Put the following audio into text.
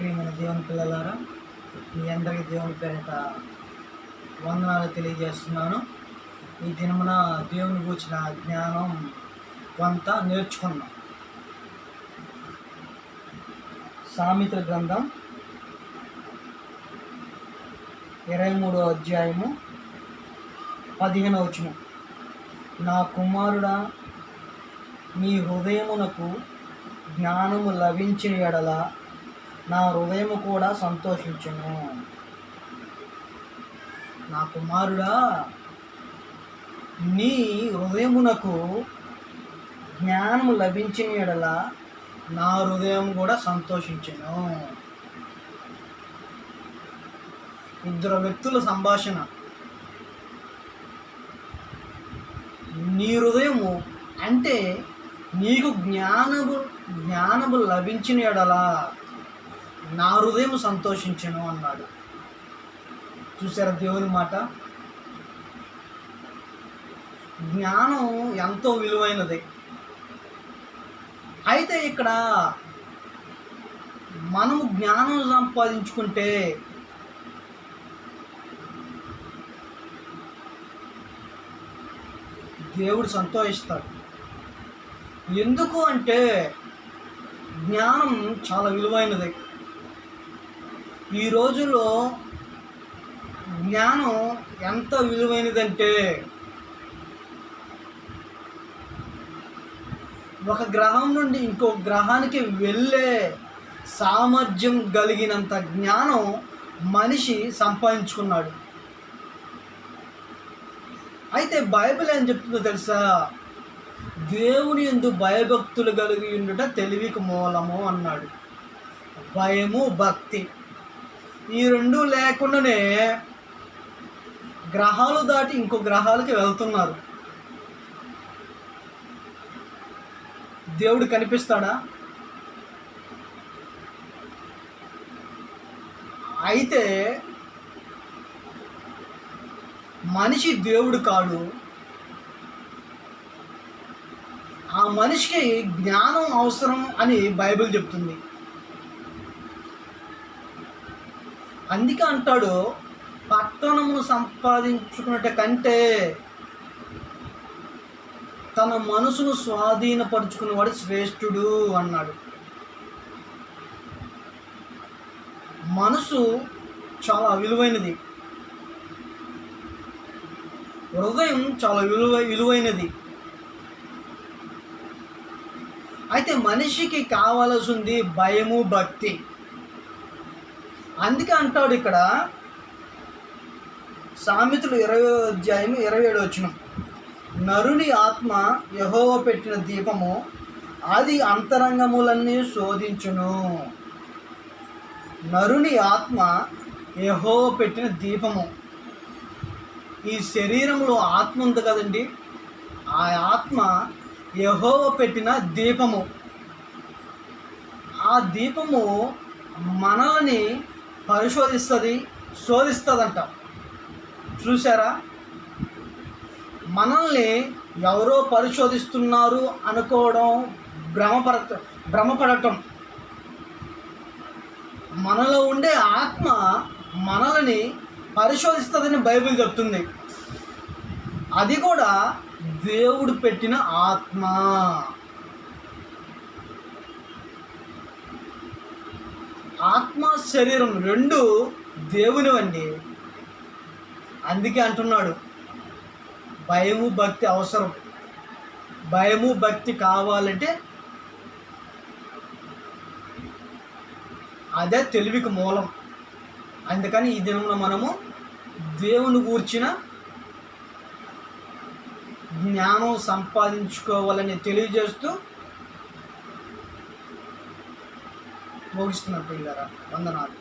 ప్రియమైన దేవుని పిల్లలారా మీ అందరికీ దేవుని పేరిట వందనాలు తెలియజేస్తున్నాను. ఈ దినమున దేవుని కూర్చిన జ్ఞానం కొంత నేర్చుకున్నాం సామెత గ్రంథం ఇరవై మూడో అధ్యాయము పదిహేను వచ్చిన నా కుమారుడా నీ హృదయమునకు జ్ఞానము లభించిన ఎడల నా హృదయము కూడా సంతోషించును. నా కుమారుడా నీ హృదయమునకు జ్ఞానము లభించిన ఎడల నా హృదయం కూడా సంతోషించను. ఇద్దరు వ్యక్తుల సంభాషణ. నీ హృదయము అంటే నీకు జ్ఞానము జ్ఞానము లభించిన ఎడలా నా హృదయం సంతోషించను అన్నాడు. చూసారా దేవుని మాట? జ్ఞానం ఎంతో విలువైనది. అయితే ఇక్కడ మనము జ్ఞానం సంపాదించుకుంటే దేవుడు సంతోషిస్తాడు. ఎందుకు అంటే జ్ఞానం చాలా విలువైనది. ఈ రోజుల్లో జ్ఞానం ఎంత విలువైనదంటే ఒక గ్రహం నుండి ఇంకో గ్రహానికి వెళ్ళే సామర్థ్యం కలిగినంత జ్ఞానం మనిషి సంపాదించుకున్నాడు. అయితే బైబిల్ ఏం చెప్తుందో తెలుసా? దేవుని ఎందు భయభక్తులు కలిగి ఉండుట తెలివికి మూలము అన్నాడు. భయము భక్తి. ఈ రెండు లేకుండానే గ్రహాలు దాటి ఇంకో గ్రహాలకి వెళ్తున్నారు. దేవుడు కనిపిస్తాడా? అయితే మనిషి దేవుడు కాడు. ఆ మనిషికి జ్ఞానం అవసరం అని బైబిల్ చెప్తుంది. అందుకే అంటాడు పట్టణమును సంపాదించుకున్నట కంటే తన మనసును స్వాధీనపరుచుకున్నవాడు శ్రేష్ఠుడు అన్నాడు. మనసు చాలా విలువైనది. హృదయం చాలా విలువ విలువైనది. అయితే మనిషికి కావలసింది భయము భక్తి. అందుకే అంటాడు ఇక్కడ సామెతలు ఇరవై అధ్యాయం ఇరవై ఏడు వచ్చిన నరుని ఆత్మ యహోవ పెట్టిన దీపము అది అంతరంగములన్నీ శోధించును. నరుని ఆత్మ యహోవ పెట్టిన దీపము. ఈ శరీరంలో ఆత్మ ఉంది కదండి. ఆ ఆత్మ యహోవ పెట్టిన దీపము. ఆ దీపము మనల్ని పరిశోధిస్తుంది శోధిస్తుందంట. చూసారా మనల్ని ఎవరో పరిశోధిస్తున్నారు అనుకోవడం భ్రమపడ భ్రమపడటం. మనలో ఉండే ఆత్మ మనల్ని పరిశోధిస్తుందని బైబిల్ చెప్తుంది. అది కూడా దేవుడు పెట్టిన ఆత్మ. ఆత్మ శరీరం రెండు దేవునివండి. అందుకే అంటున్నాడు భయము భక్తి అవసరం. భయము భక్తి కావాలంటే అదే తెలివికి మూలం. అందుకని ఈ దినంలో మనము దేవుని కూర్చిన జ్ఞానం సంపాదించుకోవాలని తెలియజేస్తూ ముగిస్తున్నట్టు పిల్లరా వందనాలు.